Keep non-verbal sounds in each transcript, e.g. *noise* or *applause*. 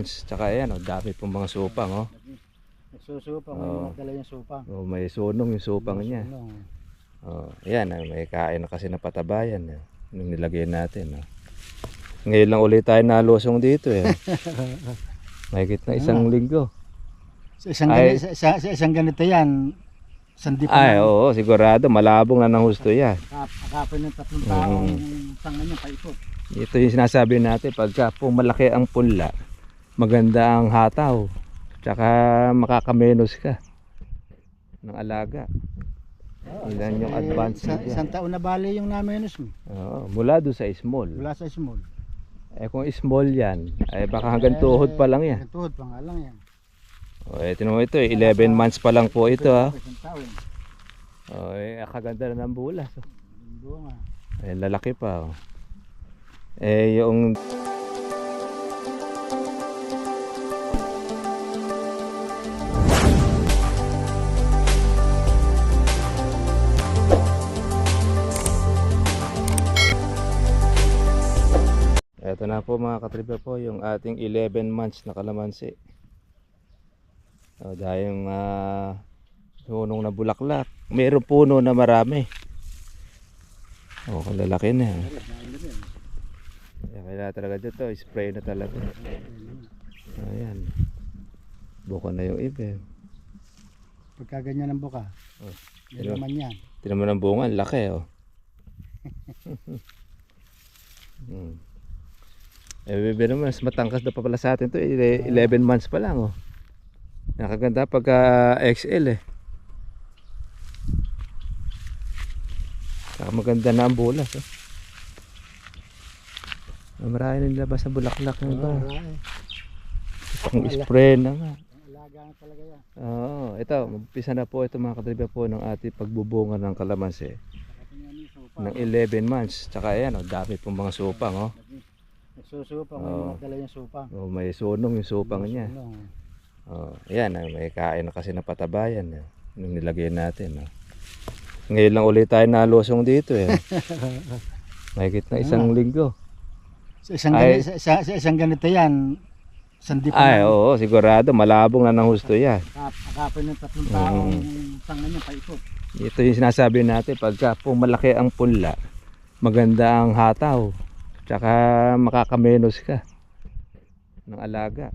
months. Tsaka ayan, oh, dami pong mga supang. Oh. Nagsusupang, may Oo. mga dala yung supang. Oh, may sunong yung supang niya. Sunong. Oh, ayan, ah, may kain na kasi na patabayan. Eh. Nung nilagay natin. Oh. Ngayon lang ulit tayo nalusong dito. Eh. *laughs* Mahigit na isang linggo. Sa isang, Ay. ganito, sa, sa, sa isang ganito yan, sandi pa Ay, na. oo, sigurado. Malabong na ng husto yan. Akap, akapin ng tatlong Mm. taong tanga niya paikot. Ito yung sinasabi natin, pagka po malaki ang punla, maganda ang hataw. Tsaka makakamenos ka ng alaga. Ilan yung advance Sa, isang taon na bali yung namenos mo. Oo, mula doon sa small. Wala sa small. Eh kung small yan, ay baka hanggang tuhod pa lang yan. Hanggang tuhod pa nga lang yan. O, eh, tinan mo ito, eh, 11 months pa lang po ito ha. Isang taon. O, eh, kaganda na ng bulas. oh. Eh, lalaki pa. Oh. Eh, yung... Ito na po mga katribe po yung ating 11 months na kalamansi. O, dahil yung ah, sunong na bulaklak. Mayroong puno na marami. Oh, lalaki na. yan. Kaya kailangan talaga dito, spray na talaga. Ayan. Buka na yung ibe. Pagka ganyan ang buka. Oh. Yan naman yan. Tinan mo ng bunga, ang laki oh. *laughs* hmm. Eh, bebe naman, mas matangkas na pa pala sa atin to. eh, 11 months pa lang oh. Nakaganda pagka XL eh. Saka maganda na ang bulas oh. Ah, Marami nilabas na bulaklak ng. Marami. Pang spray na nga. Ang alaga na talaga yan. Oo, ito, umpisa na po ito mga katriba po ng ating pagbubunga ng kalamansi ng 11 months. Tsaka ayan, oh, dami pong mga supang. Oh. Nagsusupang, may Oo. mga dala yung supang. Oh, may sunong yung supang niya. Sunong. Oh, ayan, ah, may kain na kasi na patabayan. Eh. Nung nilagay natin. Oh. Ngayon lang ulit tayo nalusong dito. Eh. *laughs* Mahigit na isang linggo. Sa isang, Ay. ganito, sa, sa, sa isang ganito yan, sandi pa Ay, na. oo, sigurado. Malabong na ng husto yan. Akap, akapin ng tatlong taong tanga niya paikot. Ito yung sinasabi natin, pagka po malaki ang punla, maganda ang hataw. Tsaka makakamenos ka ng alaga.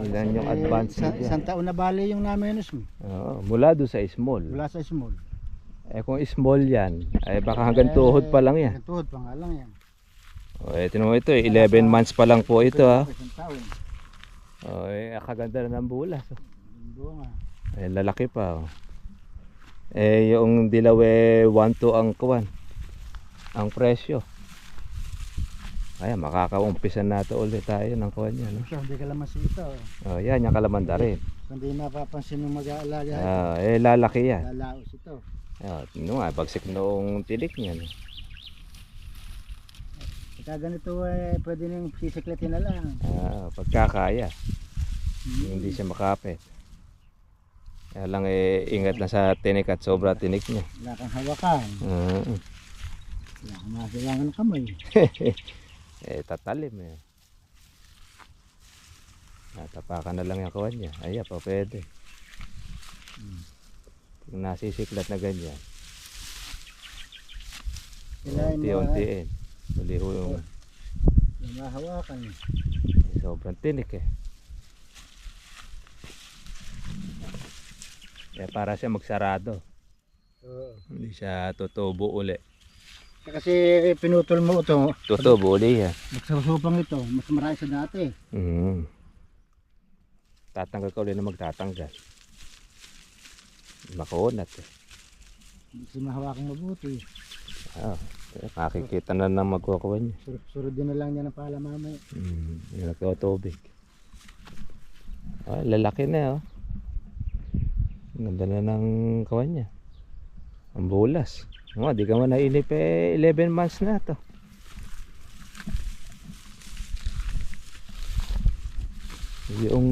Ilan yung Eh, advance sa, niya. isang taon na bali yung namenos mo. Oo, mula doon sa small. Wala sa small. Eh kung small yan, ay baka hanggang tuhod pa lang yan. Hanggang tuhod pa nga lang yan. O, eh, tinan mo ito, eh, 11 months pa lang po ito ha. Isang taon. O, eh, kaganda na ng bulas. oh. Bunga. Eh, lalaki pa. Oh. Eh, yung dilaw eh, 1-2 ang kuwan. Ang presyo. Ayan, makakaumpisa na ito ulit tayo ng kuwan yan. No? Siya, hindi ka laman ito. Oh, yan, yung kalamanda rin. Hindi napapansin ng mag-aalaga. Ah, eh, lalaki yan. Lalaos ito. Ah, no, nga, bagsik noong tilik niya. No? Pagka ganito eh, pwede nang sisiklatin na lang. Ah, pagkakaya. Hindi siya makapit. Kaya lang eh, ingat na sa tinik at sobra tinik niya. Wala kang hawakan. Ah, Wala kang masilangan ng kamay. *laughs* eh, tatalim eh. Natapakan na lang yung kawan niya. Ayan pa, pwede. Pag nasisiklat na ganyan, Kailangan mo unti-untiin. Uli ho yung na mahawakan. eh, sobrang tinik eh. Eh, para siya magsarado. Oo. Hindi siya tutubo uli. Kasi pinutol mo ito, Tutubo uli yan. magsusupang ito, mas marami sa dati. Mm. Tatanggal ka uli na magtatanggal. Makunat eh. Hindi mahawakan mabuti. Ah, makikita na ng magkukuha niya. Sur surod din na lang niya ng pala mamaya. Mm, yung nagkakatubig. Ah, lalaki na oh. Ganda na ng kawan niya. Ang bulas. Oh, di ka man nainip eh, 11 months na to. Yung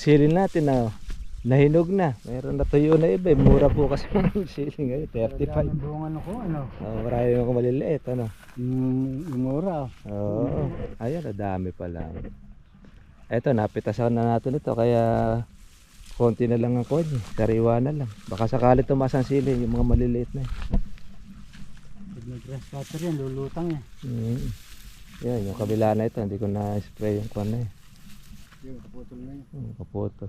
sili natin na nahinog na. Meron na tuyo na iba. eh. Mura po kasi *laughs* yung sili ngayon. 35. Ang bunga ano ko, ano? Oh, marami mga maliliit. Ano? Yung, yung mura. Oo. Ayan, ang dami pa lang. Eto, napitasan na natin ito kaya konti na lang ang kanya. Sariwa na lang. Baka sakali tumaas ang sili, yung mga maliliit na. eh. Pag nag-grass cutter yan, lulutang yan. Mm. Yan, yung kabila na ito, hindi ko na-spray yung kwan na eh. Yung kaputol na yun. Hmm, kaputo.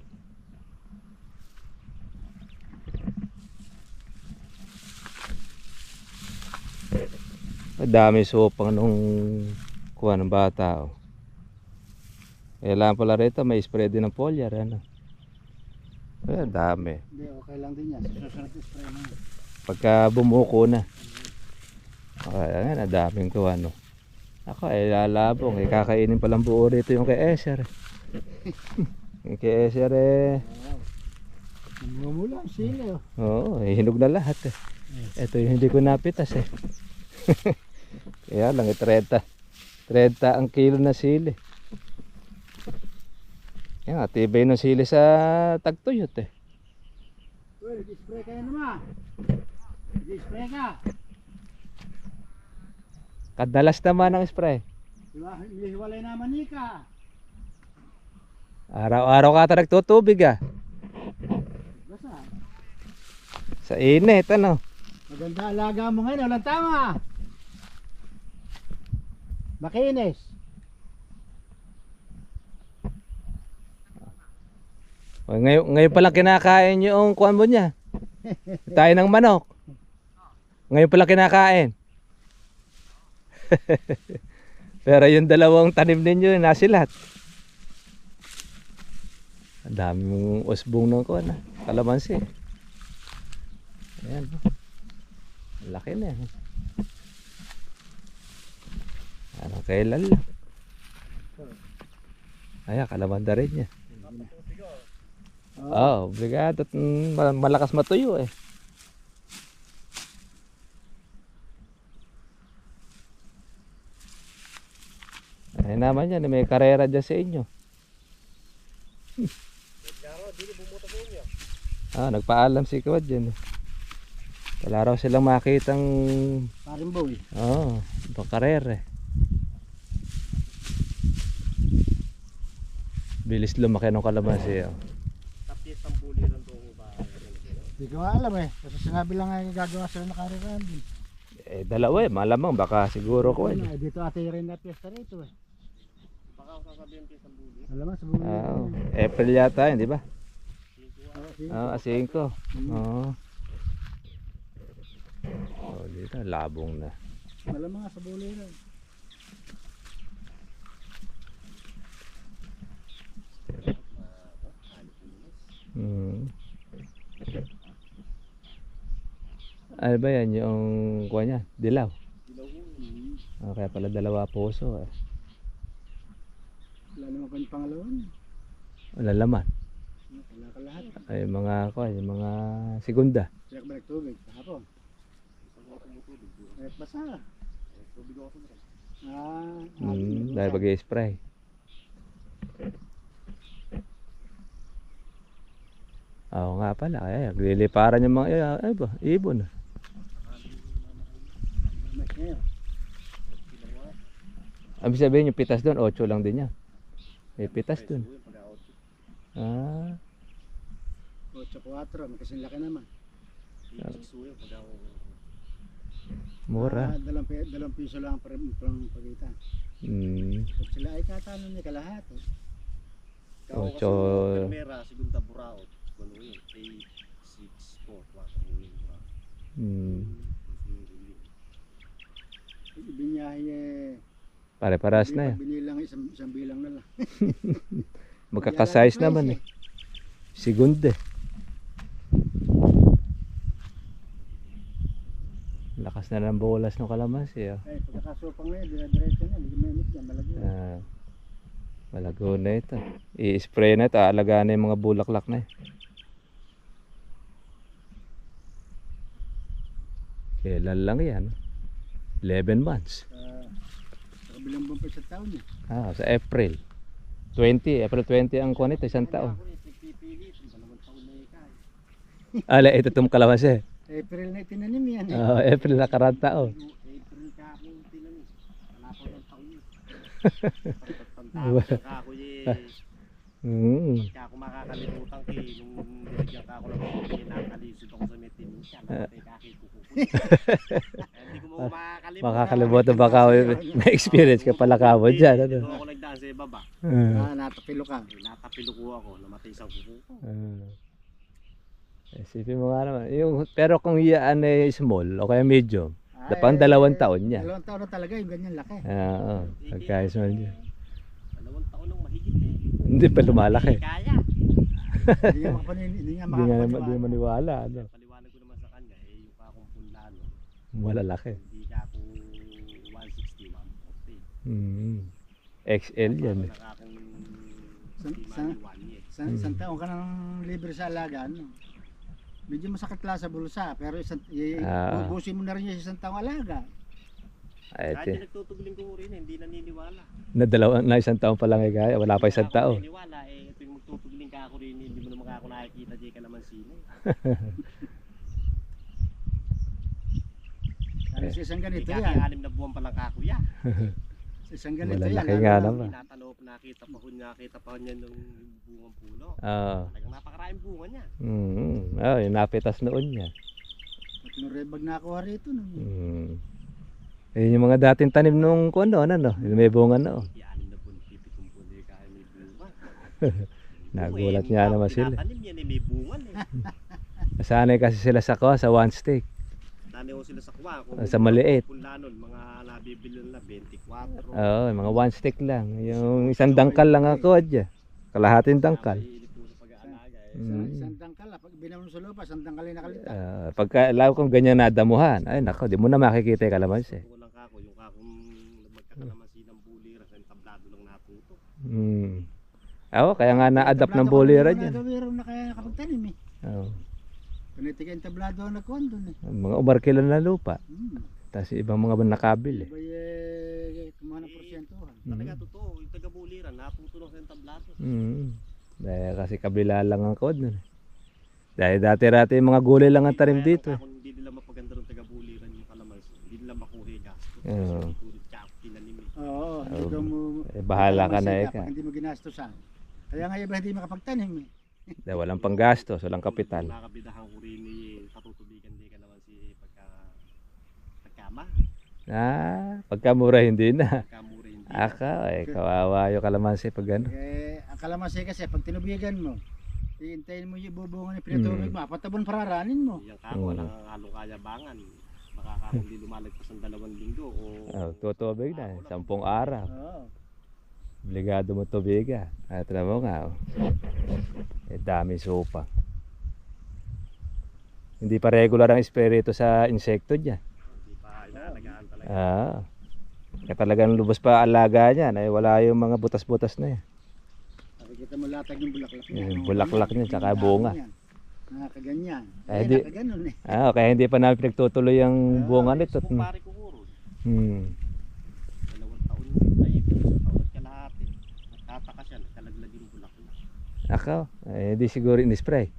Madami supang nung kuha ng bata. Oh. Kailangan pala rito may spray din ng foliar. Ano? Eh, dami. Hindi, okay lang din yan. Sa susunod spray na yan. Pagka bumuko na. Okay, ayan, ang daming kuha no. Ako ay lalabong. Eh, kakainin palang buo rito yung kay Esher. *laughs* yung kay Esher eh. Namumula oh. Oo, eh, hinog na lahat eh. Ito yung hindi ko napitas eh. *laughs* Kaya lang, eh, 30. 30 ang kilo na sili. Yan, tibay ng sili sa tagtuyot eh. Uy, nag-spray kayo naman. Nag-spray ka. Kadalas naman ang spray. Diba? Hiwalay naman ni ka. Araw-araw ka ta nagtutubig ah. Basta. Sa init, ano? Maganda alaga mo ngayon. Walang tama. Makinis. O, ngayon, ngayon pa lang kinakain yung kuwan mo niya. *laughs* Tayo ng manok. Ngayon pa lang kinakain. *laughs* Pero yung dalawang tanim ninyo, nasilat. Ang dami mong usbong ng kuwan ah. Kalamansi. Ayan. Ang Laki na yan. Ano kailan lang. Ayan, kalamanda rin niya. Oo, oh, obligado. Malakas matuyo eh. Ay naman yan, may karera dyan sa inyo. Ah, nagpaalam si Kawad dyan. eh. Wala raw silang makitang, Paring boy. oo, oh, karera eh. Bilis lumaki ng kalamansi. Oh. Hindi ko alam eh. Kasi sinabi lang nga gagawa sila na karerahan din. Eh, dalawa eh, malamang baka siguro ko Ano, eh. eh, dito ate rin na piyesta rito eh. Ah, oh. April yata yun, di ba? Oo, sige. Ah, 5. Oo. Oh, dito, labong na. Malamang nga sa buli rin. Hmm. Ano ba yan, yung kuha niya? Dilaw. Ah, kaya pala dalawa puso eh. Wala naman kanyang pangalawan. Wala laman. Wala ka lahat. Ay, mga kuha, yung mga segunda. Kaya ka ba nagtubig? Kahapon. Eh, basa. Ah, Hmm, dahil pag-spray. Oo nga pala, ay, nagliliparan yung mga, ay, ay ba, ibon. Abi sabihin yung pitas doon, 8 lang din yan. May pitas doon. Ah, 8-4, may kasing laki naman. mura. Ah, dalawang, pi- dalawang piso lang ang par- pang pagitan. Hmm. Pag sila ay katano ni kalahati. Ocho. Primera, segunda buraot. Ano yun? 8, 6, 4, 4. Hmm. Ibinyahe eh. Pare-paras na yan. Binilang isang, isang bilang na lang. *laughs* Magkakasize naman eh. price Segunde. Lakas na ng bolas ng kalamansi. Oh. Eh, pagkakasupang ngayon, dire-diretso na. Hindi mainit yan, malagyan. Ah, malago na ito. I-spray na ito. Aalagaan na yung mga bulaklak na eh. Kailan lang yan? 11 months. Sa, sa kabilang bumpa sa taon eh. Ah, sa April. 20, April 20 ang kuha nito, isang taon. Eh, nagpipilit. Iba naman taon na ikay. Ala, ito itong kalamansi. April na itinanim yan eh. Ah, April na karang taon. April ka ako tinanis. Panapaw ng taon *laughs* yun. Pagpagpagtapos ka ako eh. Mm. Kaya ako makakalimutan eh, nung nilagyan ka ako ng nakakalisod ako sa metin siya. Namatay ka akin kukukunin. Hindi ko mo makakalimutan. Makakalimutan baka may experience ka pala ka mo dyan. Ano? Ako nagdaan sa ibaba. Ah. Ah, natapilo ka. Eh, Natapilo ko ako, namatay sa kuko ko. Ah. Isipin mo nga naman. Yung, pero kung yan ay small o kaya medium, Ay, Dapat dalawang taon niya. Dalawang taon na talaga yung ganyan laki. ah, oo. Pagka small niya. Dalawang taon nang mahigit eh. Hindi pa lumalaki. Hindi kaya. hindi nga makapanin, hindi nga Hindi makakapaniwala. maniwala. Ano? Paliwanag ko naman sa kanya, eh, yung kakong punlano, Malalaki. hindi ka ako 160, 140. Mm. XL yan. eh. Maliwan eh. Sa, isang taon ka nang libre sa alaga, ano? Medyo masakit lang sa bulsa, pero isang, Ah. ubusin mo na rin yung isang taong alaga. Ay, Kahit yung nagtutugling ko rin, hindi naniniwala. Na dalawa na isang taon pa lang eh kaya. Wala pa isang Hindi ako taon. naniniwala, eh, ito yung magtutugling ka ako rin, hindi mo naman ako nakikita, di ka naman sino. eh. *laughs* Ano sa isang ganito yan. anim na buwan pa lang kako ya. Sa isang ganito yan. Malalaki nga naman. Tinatanong, nakita pa ko, nakita pa ko niya nung bungang puno. Oo. Talagang napakaraming bunga niya. Mm. Oh, yung napitas noon niya. At nung rebag nakuha rito. Nung, Mm. Eh, yung mga dating tanim nung kuno, ano, no? Yung *laughs* may bunga na bunga. Nagulat Eh, nga mukha naman sila. Tinatanim yan, eh, may bungan eh. Sanay kasi sila sa ko, sa one stick. Tani ko sila sa. Kung Ah, sa maliit. Punla nun, mga nabibili na 24. Oo, mga one stick lang. Yung isang dangkal lang ako dyan. Kalahating dangkal. Eh. Isang, Mm. isang dangkal, pag binamon sa lupa, isang dangkal yung nakalita. Ah, pagka lalo kung ganyan nadamuhan, ay nako, di mo na makikita yung kalamansi. Ito lang kako, yung kakong magkakalamansi ng bulira sa tablado lang Hmm. Oo, kaya nga na-adapt ng Tablado bolera dyan. na gawin na kaya nakapagtanim eh. Oo. Panitika yung tablado nakuha doon eh. Mga umarkila na lupa. Hmm. Tapos ibang mga nakabili. Iba eh, kumuha ng porsyentuhan. Talaga Mm. totoo, yung taga-bulira, natuto lang sa tablado. Mm. Dahil kasi kabila lang ang code nun. Dahil dati-dati mga gulay lang ang tarim dito. eh. Kung hindi nila mapaganda ng taga-buliran yung kalamansi, hindi nila makuha yung gastos. Oo. Hindi ko rin tsaka tinanim eh. Oo, hindi daw mo... Eh, bahala ka na eka. pag Hindi mo ginastosan. Kaya nga iba hindi makapagtanim eh. Dahil walang panggastos, walang kapital. Nakabidahan ko rin eh, katutubigan di ka naman si pagka pagkama, Ah, pagkamura hindi na. pagkamura hindi. Aka, eh, kawawa yung kalamansi pag ano. Eh, ang kalamansi kasi, pag tinubigan mo, iintayin mo yung bubungan yung pinatubig mo, apat na buwan pararanin mo. Yung kako, Mm. walang halong kayabangan. Baka kako hindi lumalagpas ng dalawang linggo o Oh, tutubig na, eh. sampung araw. Oo. Obligado mo tubigan. At alam mo nga, oh. eh, dami sopa. Hindi pa regular ang espiritu sa insekto dyan. hindi pa inaalagaan talaga. Ah. Kaya talagang lubos pa alaga niyan. Ay wala yung mga butas-butas na yan. Nakikita mo latag yung bulaklak niya. Yung bulaklak niya, tsaka bunga. dahon niyan. Nakakaganyan. Eh, di- nakaganon eh. Ah, kaya hindi pa namin pinagtutuloy ang bunga nito. Kung pare ko huro, Hmm. dalawang taon ay isang taon at kalahati. Nagtataka siya, nagkalaglag yung bulak na. Ako, eh, hindi siguro in-spray.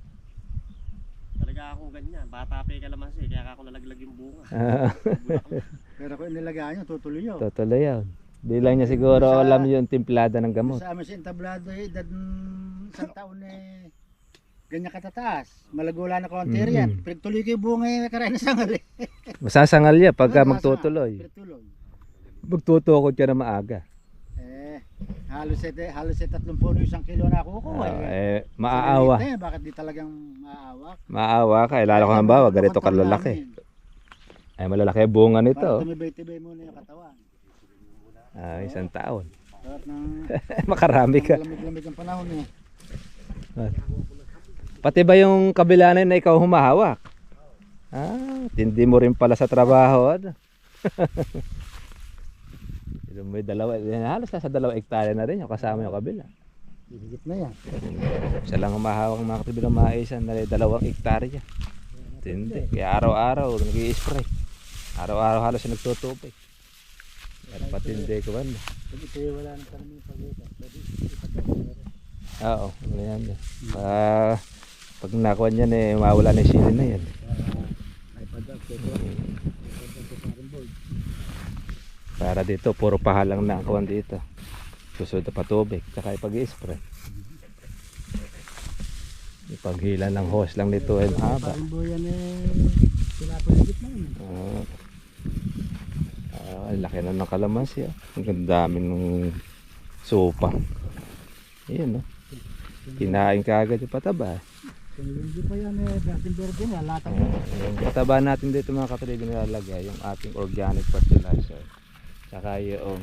Talaga ako ganyan, bata pa yung kalamansi, kaya ako nalaglag yung bunga. *laughs* Ah. Pero kung inilagaan nyo, tutuloy yun. tutuloy yun. Di lang niya siguro Sa- alam yung timplada ng gamot. Sa amin sa entablado eh, edad mm, isang taon eh, ganyan katataas. Malagula na konti Mm. riyan. Pero tuloy yung bunga yung karay *laughs* na sangal eh. Masasangal niya pagka Oo, magtutuloy. Pero tuloy. Magtutukod ka na maaga. Eh, halos eh, halos eh tatlong puno isang kilo na ako ko Ah, eh. eh, maaawa. Eh, bakit di talagang maaawa? Maawa ka. Eh, lalo ka ng bawa, ganito kalalaki. Ay, malalaki ang bunga nito. oh. tumibay-tibay muna yung katawan. Ah, isang taon. Nang *laughs* Makarami ka. lamig-lamig ang panahon eh. Pati ba yung kabila na yun na ikaw humahawak? Ah, tindi mo rin pala sa trabaho. Ano? *laughs* Ito may dalawa, yan, halos nasa dalawang hektarya na rin yung kasama yung kabila. Higit na yan. *laughs* Isa lang humahawak ng mga kabilang maisan na dalawang hektarya. Tindi. Kaya araw-araw nag spray Araw-araw halos siya nagtutubig. At patindi ko ba? ito yung wala nang. Pwede ipagkakita. Oo, ano yan. Ah, pag nakuha niyan eh, mawala na yung sili na yan. Para dito, puro pahalang na ang kuwan dito. Susunod na patubig, tsaka ipag-spray. Yung paghila ng hose lang nito ay mahaba. Parang eh. Pa. Ah, ah, laki na ng kalamansi. ah. Ang dami ng sopa. Ayan, no? Kinain ka agad yung pataba. Hindi pa yan eh. Bertenberg din. Latag Ah, yung pataba natin dito mga katribyo nilalagay, yung ating organic fertilizer. Tsaka yung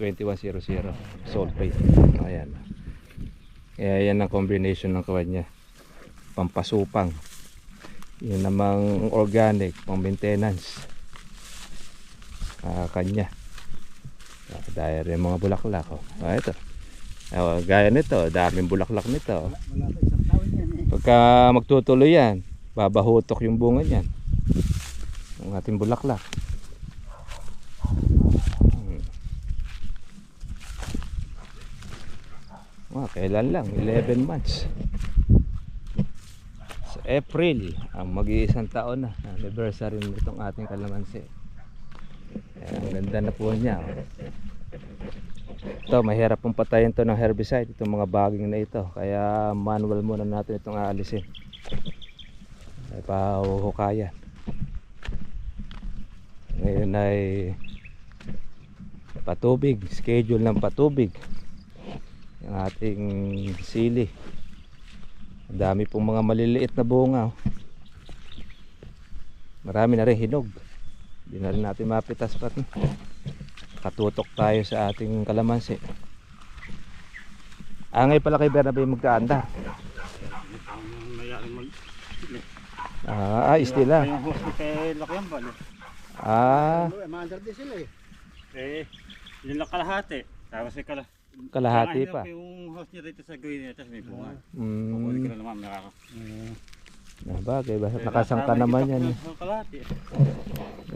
2100 sulfate. Ayan. Kaya yan ang combination ng kanya. Pampasupang. Yun namang organic, pang maintenance. Ah, kanya. Ah, dahil yung mga bulaklak. Oh. Ah, ito. Oh, gaya nito, daming bulaklak nito. oh. Pagka magtutuloy yan, babahutok yung bunga niyan. Ang ating bulaklak. Hmm. Ah, kailan lang? 11 months. Sa April, ang mag-iisang taon na. Anniversary nitong ating kalamansi. Ang ganda na po niya. oh. Ito, mahirap pong patayin to ng herbicide, itong mga baging na ito. Kaya manual muna natin itong aalisin. Ay pahuhukayan. Ngayon ay patubig, schedule ng patubig. Yung ating sili. Ang dami pong mga maliliit na bunga. oh. Marami na rin hinog. Hindi na rin natin mapitas pa. Katutok tayo sa ating kalamansi. Angay pala kay Bernabe magkaanda. Ah, Lakyan ba? Ah, eh, Maandar din sila eh. Eh, yun lang kalahati. Tapos kala... kalahati pa. Yung host niya rito sa gawin niya, tapos may bunga. Kukunin ko Mm, na naman, nakaka... ah, bagay, basta nakasangka naman yan. eh.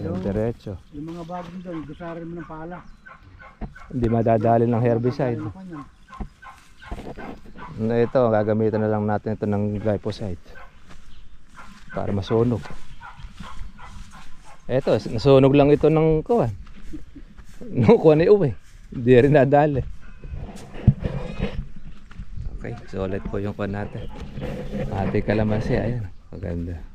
Yung diretso. Yung mga bagong doon, gusarin mo ng pala. Hindi madadali ng herbicide. Na ito, gagamitan na lang natin ito ng glyphosate. Para masunog. Ito, nasunog lang ito ng kuwan. *laughs* Nung kuwan ay uwi. Hindi rin nadali. Okay, so ulit po yung kuwan natin. Ate kalamansi, ayan. Maganda.